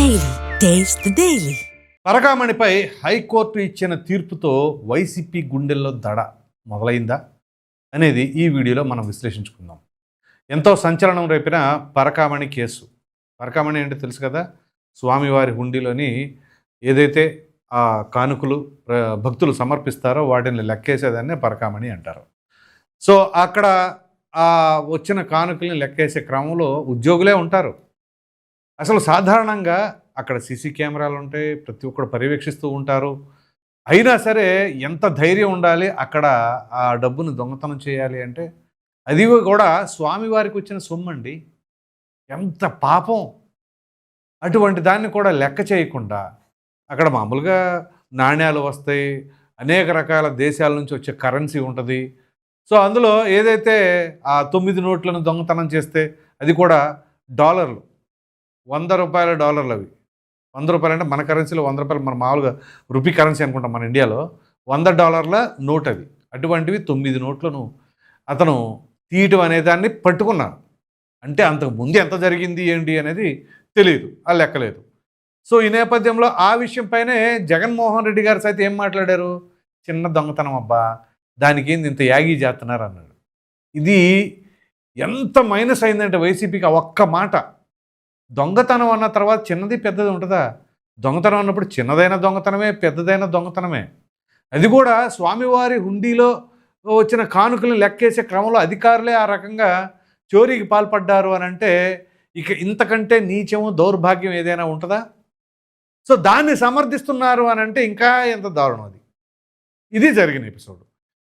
Daily taste daily పరకామణిపై high court ఇచ్చిన తీర్పుతో వైసీపీ గుండెల్లో దడ మొదలైందా అనేది ఈ వీడియోలో మనం విశ్లేషించుకుందాం. ఎంతో సంచలనం రేపిన పరకామణి కేసు. పరకామణి అంటే తెలుసు కదా? స్వామివారి హుండీలోని ఏదైతే ఆ కానుకలు భక్తులు సమర్పిస్తారో వాటిని లెక్కేసేదాన్నే పరకామణి అంటారు. సో అక్కడ ఆ వచ్చిన కానుకల్ని లెక్కేసే క్రమంలో ఉద్యోగులే ఉంటారు. అసలు సాధారణంగా అక్కడ సీసీ కెమెరాలు ఉంటాయి ప్రతి ఒక్కరు పర్యవేక్షిస్తూ ఉంటారు. అయినా సరే ఎంత ధైర్యం ఉండాలి అక్కడ ఆ డబ్బును దొంగతనం చేయాలి అంటే అది కూడా స్వామివారికి వచ్చిన సొమ్మండి. ఎంత పాపం! అటువంటి దాన్ని కూడా లెక్క చేయకుండా అక్కడ మామూలుగా నాణ్యాలు వస్తాయి అనేక రకాల దేశాల నుంచి వచ్చే కరెన్సీ ఉంటుంది. సో అందులో ఏదైతే ఆ తొమ్మిది నోట్లను దొంగతనం చేస్తే అది కూడా డాలర్లు. వంద రూపాయల డాలర్లు అవి. వంద రూపాయలు అంటే మన కరెన్సీలో వంద రూపాయలు మన మామూలుగా రూపీ కరెన్సీ అనుకుంటాం మన ఇండియాలో. వంద డాలర్ల నోట్ అవి అటువంటివి తొమ్మిది నోట్లను అతను తీయటం అనే దాన్ని పట్టుకున్నారు. అంటే అంతకు ముందు ఎంత జరిగింది ఏంటి అనేది తెలియదు ఆ లెక్కలేదు సో ఈ నేపథ్యంలో ఆ విషయంపైనే జగన్మోహన్ రెడ్డి గారు సైతం ఏం మాట్లాడారు? చిన్న దొంగతనం అబ్బా! దానికి ఏంది ఇంత యాగి చేస్తున్నారు అన్నాడు. ఇది ఎంత మైనస్ అయిందంటే వైసీపీకి ఒక్క మాట. దొంగతనం అన్న తర్వాత చిన్నది పెద్దది ఉంటుందా? దొంగతనం అన్నప్పుడు చిన్నదైన దొంగతనమే పెద్దదైన దొంగతనమే. అది కూడా స్వామివారి హుండీలో వచ్చిన కానుకలను లెక్కేసే క్రమంలో అధికారులే ఆ రకంగా చోరీకి పాల్పడ్డారు అని అంటే ఇక ఇంతకంటే నీచము దౌర్భాగ్యం ఏదైనా ఉంటుందా? సో దాన్ని సమర్థిస్తున్నారు అని అంటే ఇంకా ఎంత దారుణం అది. ఇది జరిగిన ఎపిసోడ్.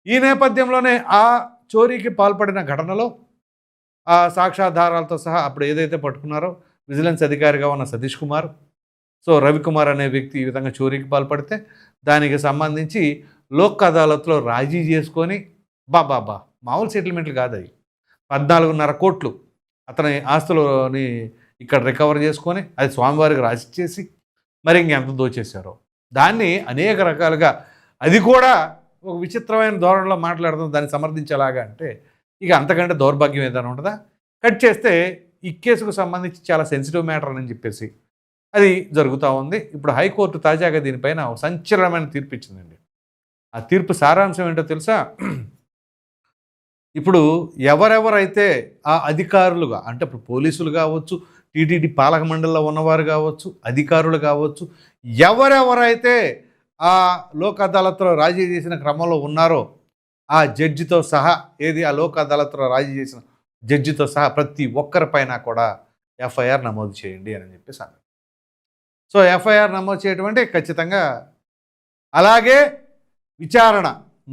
ఈ నేపథ్యంలోనే ఆ చోరీకి పాల్పడిన ఘటనలో ఆ సాక్ష్యాధారాలతో సహా అప్పుడు ఏదైతే పట్టుకున్నారో విజిలెన్స్ అధికారిగా ఉన్న సతీష్ కుమార్. సో రవికుమార్ అనే వ్యక్తి ఈ విధంగా చోరీకి పాల్పడితే దానికి సంబంధించి లోక్ అదాలత్లో రాజీ చేసుకొని బాబా బా మామూలు సెటిల్మెంట్లు కాదు అవి. పద్నాలుగున్నర కోట్లు అతని ఆస్తులని ఇక్కడ రికవర్ చేసుకొని అది స్వామివారికి రాసిచ్చేసి మరి ఇంకెంత దోచేశారో. దాన్ని అనేక రకాలుగా అది కూడా ఒక విచిత్రమైన ధోరణిలో మాట్లాడడం దాన్ని సమర్థించేలాగా అంటే ఇక అంతకంటే దౌర్భాగ్యం ఏదైనా ఉంటుందా? కట్ చేస్తే ఈ కేసుకు సంబంధించి చాలా సెన్సిటివ్ మ్యాటర్ అని చెప్పేసి అది జరుగుతూ ఉంది. ఇప్పుడు హైకోర్టు తాజాగా దీనిపైన సంచలనమైన తీర్పు ఇచ్చిందండి. ఆ తీర్పు సారాంశం ఏంటో తెలుసా? ఇప్పుడు ఎవరెవరైతే ఆ అధికారులుగా అంటే ఇప్పుడు పోలీసులు కావచ్చు టీటీడీ పాలక మండలిలో ఉన్నవారు కావచ్చు అధికారులు కావచ్చు ఎవరెవరైతే ఆ లోక్ అదాలత్లో రాజీ చేసిన క్రమంలో ఉన్నారో ఆ జడ్జితో సహా ఏది ఆ లోక్ అదాలత్లో రాజీ చేసిన జడ్జితో సహా ప్రతి ఒక్కరిపైన కూడా ఎఫ్ఐఆర్ నమోదు చేయండి అని చెప్పేసి అన్నారు. సో ఎఫ్ఐఆర్ నమోదు చేయటం అంటే ఖచ్చితంగా అలాగే విచారణ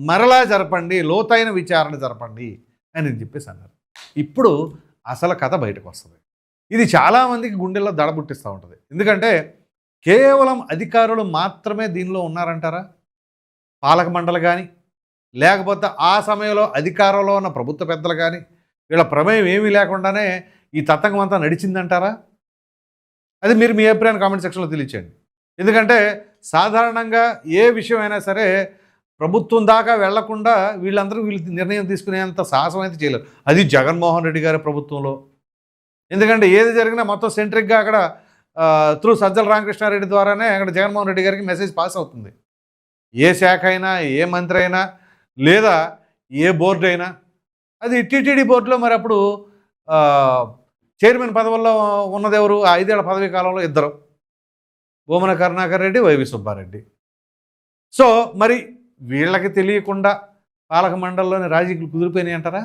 మరలా జరపండి లోతైన విచారణ జరపండి అని చెప్పేసి అన్నారు. ఇప్పుడు అసలు కథ బయటకు వస్తుంది. ఇది చాలామందికి గుండెల్లో దడబుట్టిస్తూ ఉంటుంది. ఎందుకంటే కేవలం అధికారులు మాత్రమే దీనిలో ఉన్నారంటారా? పాలక మండలి కానీ లేకపోతే ఆ సమయంలో అధికారంలో ఉన్న ప్రభుత్వ పెద్దలు కానీ వీళ్ళ ప్రమేయం ఏమీ లేకుండానే ఈ తతంగం అంతా నడిచిందంటారా? అది మీరు మీ అభిప్రాయం కామెంట్ సెక్షన్లో తెలియచేయండి. ఎందుకంటే సాధారణంగా ఏ విషయమైనా సరే ప్రభుత్వం దాకా వెళ్ళకుండా వీళ్ళందరూ వీళ్ళు నిర్ణయం తీసుకునేంత సాహసం అయితే చేయలేరు. అది జగన్మోహన్ రెడ్డి గారి ప్రభుత్వంలో. ఎందుకంటే ఏది జరిగినా మొత్తం సెంట్రిక్గా అక్కడ త్రూ సజ్జల రామకృష్ణారెడ్డి ద్వారానే అక్కడ జగన్మోహన్ రెడ్డి గారికి మెసేజ్ పాస్ అవుతుంది. ఏ శాఖ అయినా ఏ మంత్రి అయినా లేదా ఏ బోర్డు అయినా అది టీటీడీ బోర్డులో మరి అప్పుడు చైర్మన్ పదవుల్లో ఉన్నది ఎవరు? ఆ ఐదేళ్ళ పదవీ కాలంలో ఇద్దరు. భూమన కరుణాకర్ రెడ్డి వైవి సుబ్బారెడ్డి. సో మరి వీళ్ళకి తెలియకుండా పాలక మండలిలోని రాజకీయాలు కుదిరిపోయినాయి అంటారా?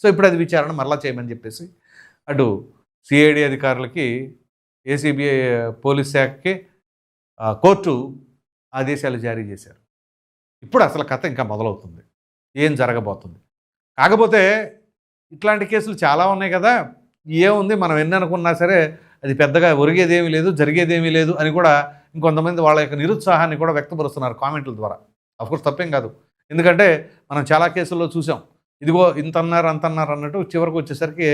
సో ఇప్పుడు అది విచారణ మరలా చేయమని చెప్పేసి అటు సిఐడి అధికారులకి ఏసీబీ పోలీస్ శాఖకి కోర్టు ఆదేశాలు జారీ చేశారు. ఇప్పుడు అసలు కథ ఇంకా మొదలవుతుంది. ఏం జరగబోతుంది? కాకపోతే ఇట్లాంటి కేసులు చాలా ఉన్నాయి కదా. ఏముంది? మనం ఎన్ని అనుకున్నా సరే అది పెద్దగా ఒరిగేదేమీ లేదు జరిగేదేమీ లేదు అని కూడా ఇంకొంతమంది వాళ్ళ యొక్క నిరుత్సాహాన్ని కూడా వ్యక్తపరుస్తున్నారు కామెంట్ల ద్వారా. అఫ్కోర్స్ తప్పేం కాదు. ఎందుకంటే మనం చాలా కేసుల్లో చూసాం. ఇదిగో ఇంత అన్నారు అంత అన్నారు అన్నట్టు చివరికి వచ్చేసరికి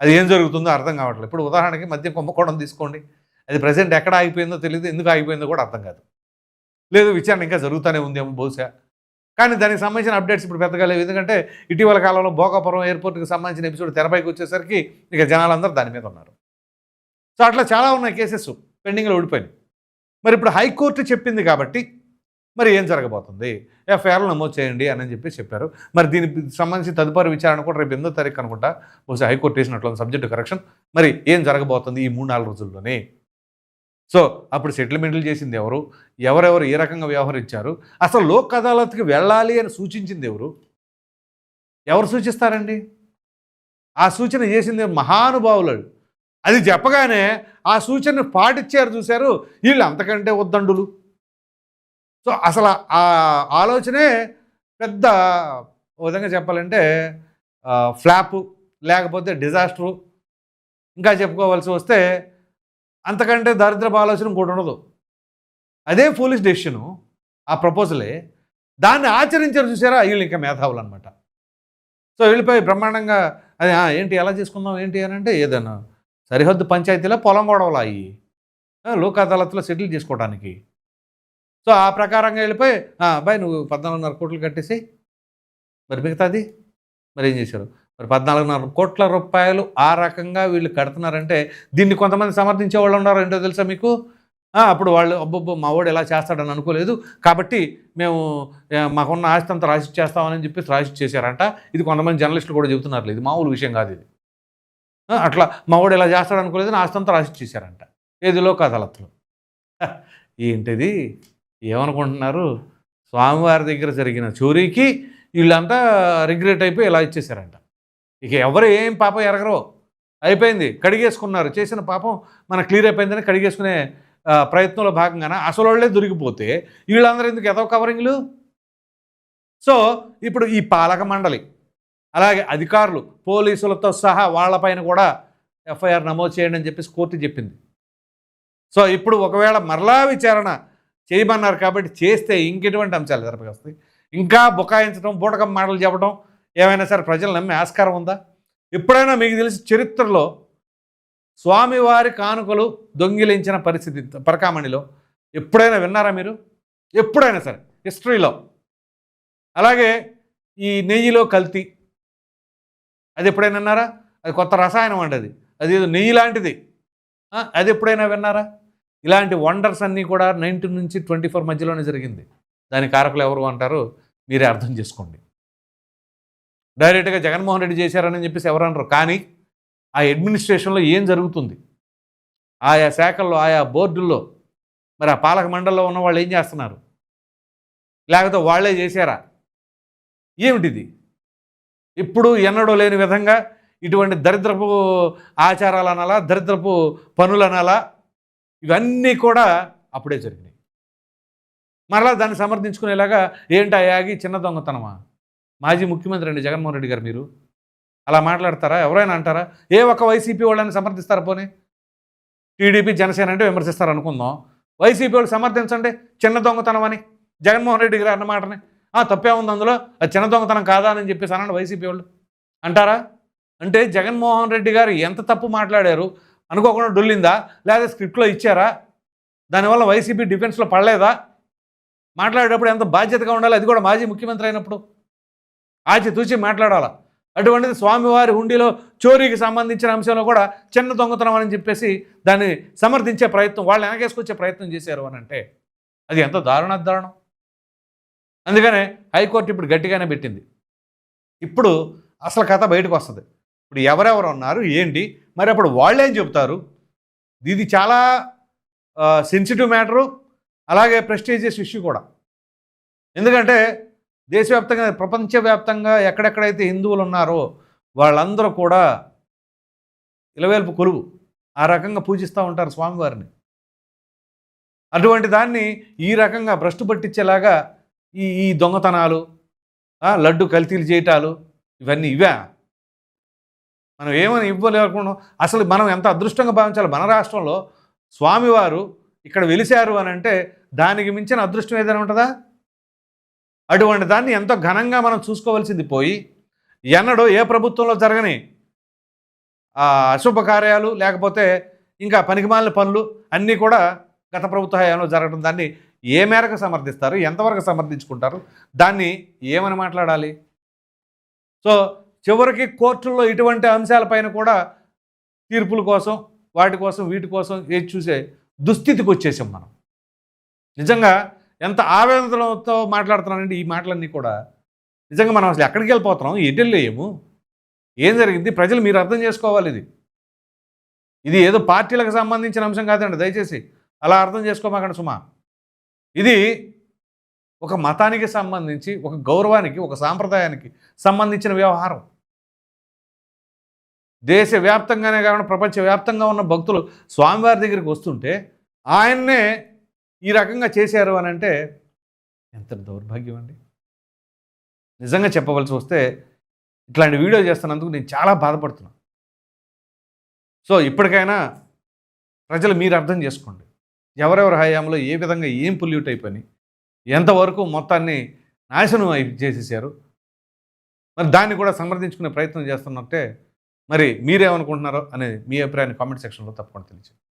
అది ఏం జరుగుతుందో అర్థం కావట్లేదు. ఇప్పుడు ఉదాహరణకి మద్యం కుంభకోణం తీసుకోండి. అది ప్రజెంట్ ఎక్కడ ఆగిపోయిందో తెలియదు ఎందుకు ఆగిపోయిందో కూడా అర్థం కాదు. లేదు విచారణ ఇంకా జరుగుతూనే ఉందేమో బహుశా. కానీ దానికి సంబంధించిన అప్డేట్స్ ఇప్పుడు పెద్దగా లేవు. ఎందుకంటే ఇటీవల కాలంలో భోగాపురం ఎయిర్పోర్ట్కి సంబంధించిన ఎపిసోడ్ తెరపైకి వచ్చేసరికి ఇక జనాలందరూ దాని మీద ఉన్నారు. సో అట్లా చాలా ఉన్నాయి కేసెస్ పెండింగ్లో ఓడిపోయినాయి మరి ఇప్పుడు హైకోర్టు చెప్పింది కాబట్టి మరి ఏం జరగబోతుంది? ఎఫ్ఐఆర్లు నమోదు చేయండి అని చెప్పి చెప్పారు. మరి దీనికి సంబంధించి తదుపరి విచారణ కూడా రేపు ఎనిమిదో తారీఖు అనుకుంటా. బహుశా హైకోర్టు వేసినట్లు సబ్జెక్టు కరెక్షన్ మరి ఏం జరగబోతుంది ఈ మూడు నాలుగు రోజుల్లోనే? సో అప్పుడు సెటిల్మెంట్లు చేసింది ఎవరు? ఎవరెవరు ఏ రకంగా వ్యవహరించారు? అసలు లోక్ అదాలత్కి వెళ్ళాలి అని సూచించింది ఎవరు? ఎవరు సూచిస్తారండి? ఆ సూచన చేసింది మహానుభావులు. అది చెప్పగానే ఆ సూచనను పాటించారు చూశారు. వీళ్ళు అంతకంటే ఉద్దండులు. సో అసలు ఆ ఆలోచనే పెద్ద ఓ విధంగా చెప్పాలంటే ఫ్లాపు లేకపోతే డిజాస్టరు. ఇంకా చెప్పుకోవాల్సి వస్తే అంతకంటే దారిద్రపు ఆలోచన ఇంకోటి ఉండదు. అదే పోలీస్ డెసిషను ఆ ప్రపోజలే దాన్ని ఆచరించారు చూసారా? వీళ్ళు ఇంకా మేధావులు అనమాట సో వెళ్ళిపోయి బ్రహ్మాండంగా అది ఏంటి ఎలా చేసుకుందాం ఏంటి అని అంటే ఏదైనా సరిహద్దు పంచాయతీలో పొలం గొడవలు అయ్యి లోక్ అదాలత్లో సెటిల్ చేసుకోవడానికి సో ఆ ప్రకారంగా వెళ్ళిపోయి అబ్బాయి నువ్వు పద్నాలుగున్నర కోట్లు కట్టేసి మరి మిగతాది? మరి ఏం చేశారు? మరి పద్నాలుగున్నర కోట్ల రూపాయలు ఆ రకంగా వీళ్ళు కడుతున్నారంటే దీన్ని కొంతమంది సమర్థించే వాళ్ళు ఉన్నారు ఏంటో తెలుసా మీకు? అప్పుడు వాళ్ళు అబ్బబ్బో మా వాడు ఎలా చేస్తాడని అనుకోలేదు. కాబట్టి మేము మాకున్న ఆస్తి అంతా రాసి చేస్తామని చెప్పి రాసి చేశారంట ఇది కొంతమంది జర్నలిస్టులు కూడా చెబుతున్నారు. ఇది మామూలు విషయం కాదు ఇది. అట్లా మా వాడు ఇలా చేస్తాడు అనుకోలేదు ఆస్తి అంతా రాసి చేశారంట ఏదిలో కథలత్తులు ఏంటిది? ఏమనుకుంటున్నారు? స్వామివారి దగ్గర జరిగిన చోరీకి వీళ్ళంతా రిగ్రెట్ అయిపోయి ఇలా ఇచ్చేసారంట ఇక ఎవరు ఏం పాపం ఎరగరో. అయిపోయింది. కడిగేసుకున్నారు. చేసిన పాపం మన క్లియర్ అయిపోయిందని కడిగేసుకునే ప్రయత్నంలో భాగంగానే అసలు వాళ్ళే దొరికిపోతే వీళ్ళందరూ ఎందుకు ఎదో కవరింగ్లు? సో ఇప్పుడు ఈ పాలక మండలి అలాగే అధికారులు పోలీసులతో సహా వాళ్ళపైన కూడా ఎఫ్ఐఆర్ నమోదు చేయండి అని చెప్పేసి కోర్టు చెప్పింది. సో ఇప్పుడు ఒకవేళ మరలా విచారణ చేయమన్నారు కాబట్టి చేస్తే ఇంకెటువంటి అంశాలు జరపగస్తాయి ఇంకా బుకాయించడం బూటకం మాటలు చెప్పడం ఏమైనా సరే ప్రజలు నమ్మే ఆస్కారం ఉందా? ఎప్పుడైనా మీకు తెలిసి చరిత్రలో స్వామివారి కానుకలు దొంగిలించిన పరిస్థితి పరకామణిలో ఎప్పుడైనా విన్నారా మీరు? ఎప్పుడైనా సరే హిస్టరీలో. అలాగే ఈ నెయ్యిలో కల్తీ. అది ఎప్పుడైనా విన్నారా? అది కొత్త రసాయనం అండి అది. అది ఏదో నెయ్యి లాంటిది. అది ఎప్పుడైనా విన్నారా? ఇలాంటి వండర్స్ అన్నీ కూడా నైన్టీన్ నుంచి ట్వంటీ ఫోర్ మధ్యలోనే జరిగింది. దాని కారకులు ఎవరు అంటారు? మీరే అర్థం చేసుకోండి. డైరెక్ట్గా జగన్మోహన్ రెడ్డి చేశారని చెప్పేసి ఎవరన్నారు కానీ ఆ అడ్మినిస్ట్రేషన్లో ఏం జరుగుతుంది? ఆయా శాఖల్లో ఆయా బోర్డుల్లో మరి ఆ పాలక మండలిలో ఉన్న వాళ్ళు ఏం చేస్తున్నారు? లేకపోతే వాళ్ళే చేశారా? ఏమిటిది? ఇప్పుడు ఎన్నడూ లేని విధంగా ఇటువంటి దరిద్రపు ఆచారాలు అనాలా దరిద్రపు పనులు అనాలా ఇవన్నీ కూడా అప్పుడే జరిగినాయి. మరలా దాన్ని సమర్థించుకునేలాగా ఏంటి యాగి చిన్న దొంగతనమా? మాజీ ముఖ్యమంత్రి అండి జగన్మోహన్ రెడ్డి గారు మీరు. అలా మాట్లాడతారా? ఎవరైనా అంటారా? ఏ ఒక్క వైసీపీ వాళ్ళని సమర్థిస్తారు పోనీ? టీడీపీ జనసేన అంటే విమర్శిస్తారు అనుకుందాం. వైసీపీ వాళ్ళు సమర్థించండి చిన్న దొంగతనం అని. జగన్మోహన్ రెడ్డి గారు అన్న మాటని. "ఆ, తప్పే ఉంది అందులో. అది చిన్న దొంగతనం కాదా అని చెప్పేసి అనండి వైసీపీ వాళ్ళు. అంటారా? అంటే జగన్మోహన్ రెడ్డి గారు ఎంత తప్పు మాట్లాడారు? అనుకోకుండా డొల్లిందా? లేదా స్క్రిప్ట్లో ఇచ్చారా? దానివల్ల వైసీపీ డిఫెన్స్లో పడలేదా? మాట్లాడేటప్పుడు ఎంత బాధ్యతగా ఉండాలి అది కూడా మాజీ ముఖ్యమంత్రి అయినప్పుడు. ఆచితూచి మాట్లాడాలా? అటువంటిది స్వామివారి హుండీలో చోరీకి సంబంధించిన అంశంలో కూడా చిన్న దొంగతనం అని చెప్పేసి దాన్ని సమర్థించే ప్రయత్నం వాళ్ళు వెనకేసుకొచ్చే ప్రయత్నం చేశారు అని అంటే అది ఎంత దారుణ దారుణం అందుకనే హైకోర్టు ఇప్పుడు గట్టిగానే పెట్టింది. ఇప్పుడు అసలు కథ బయటకు వస్తుంది. ఇప్పుడు ఎవరెవరు ఉన్నారు ఏంటి? మరి అప్పుడు వాళ్ళేం చెబుతారు? ఇది చాలా సెన్సిటివ్ మ్యాటరు అలాగే ప్రెస్టీజియస్ ఇష్యూ కూడా. ఎందుకంటే దేశవ్యాప్తంగా ప్రపంచవ్యాప్తంగా ఎక్కడెక్కడైతే హిందువులు ఉన్నారో వాళ్ళందరూ కూడా ఇలవేల్పు కొలువు. ఆ రకంగా పూజిస్తూ ఉంటారు స్వామివారిని. అటువంటి దాన్ని ఈ రకంగా భ్రష్టు పట్టించేలాగా ఈ ఈ దొంగతనాలు లడ్డు కల్తీలు చేయటాలు ఇవన్నీ ఇవే. మనం ఏమని ఇవ్వలేకుండా అసలు మనం ఎంత అదృష్టంగా భావించాలి? మన రాష్ట్రంలో స్వామివారు ఇక్కడ వెలిశారు అని అంటే దానికి మించిన అదృష్టం ఏదైనా ఉంటుందా? అటువంటి దాన్ని ఎంతో ఘనంగా మనం చూసుకోవాల్సింది పోయి ఎన్నడూ ఏ ప్రభుత్వంలో జరగని అశుభకార్యాలు అశుభ కార్యాలు లేకపోతే ఇంకా పనికిమాలిన పనులు అన్నీ కూడా గత ప్రభుత్వ హయాంలో జరగడం దాన్ని ఏ మేరకు సమర్థిస్తారు ఎంతవరకు సమర్థించుకుంటారు దాన్ని ఏమని మాట్లాడాలి? సో చివరికి కోర్టుల్లో ఇటువంటి అంశాలపైన కూడా తీర్పుల కోసం వాటి కోసం వీటి కోసం ఏది చూసే దుస్థితికి వచ్చేసాం మనం. నిజంగా ఎంత ఆవేదనతో మాట్లాడుతున్నానండి ఈ మాటలన్నీ కూడా. నిజంగా మనం అసలు ఎక్కడికి వెళ్ళిపోతున్నాం? ఎటు ఏం జరిగింది? ప్రజలు మీరు అర్థం చేసుకోవాలి ఇది. ఇది ఏదో పార్టీలకు సంబంధించిన అంశం కాదండి దయచేసి. అలా అర్థం చేసుకోమాకండి సుమా. ఇది ఒక మతానికి సంబంధించి ఒక గౌరవానికి ఒక సాంప్రదాయానికి సంబంధించిన వ్యవహారం. దేశవ్యాప్తంగానే కాకుండా ప్రపంచవ్యాప్తంగా ఉన్న భక్తులు స్వామివారి దగ్గరికి వస్తుంటే ఆయన్నే ఈ రకంగా చేశారు అని అంటే ఎంత దౌర్భాగ్యం అండి. నిజంగా చెప్పవలసి వస్తే ఇట్లాంటి వీడియో చేస్తున్నందుకు నేను చాలా బాధపడుతున్నాను. సో ఇప్పటికైనా ప్రజలు మీరు అర్థం చేసుకోండి. ఎవరెవరి హయాంలో ఏ విధంగా ఏం పొల్యూట్ అయిపోయి ఎంతవరకు మొత్తాన్ని నాశనం అయి చేసేసారు మరి దాన్ని కూడా సమర్థించుకునే ప్రయత్నం చేస్తున్నట్టే మరి మీరేమనుకుంటున్నారో అనేది మీ అభిప్రాయాన్ని కామెంట్ సెక్షన్లో తప్పకుండా తెలియజేయండి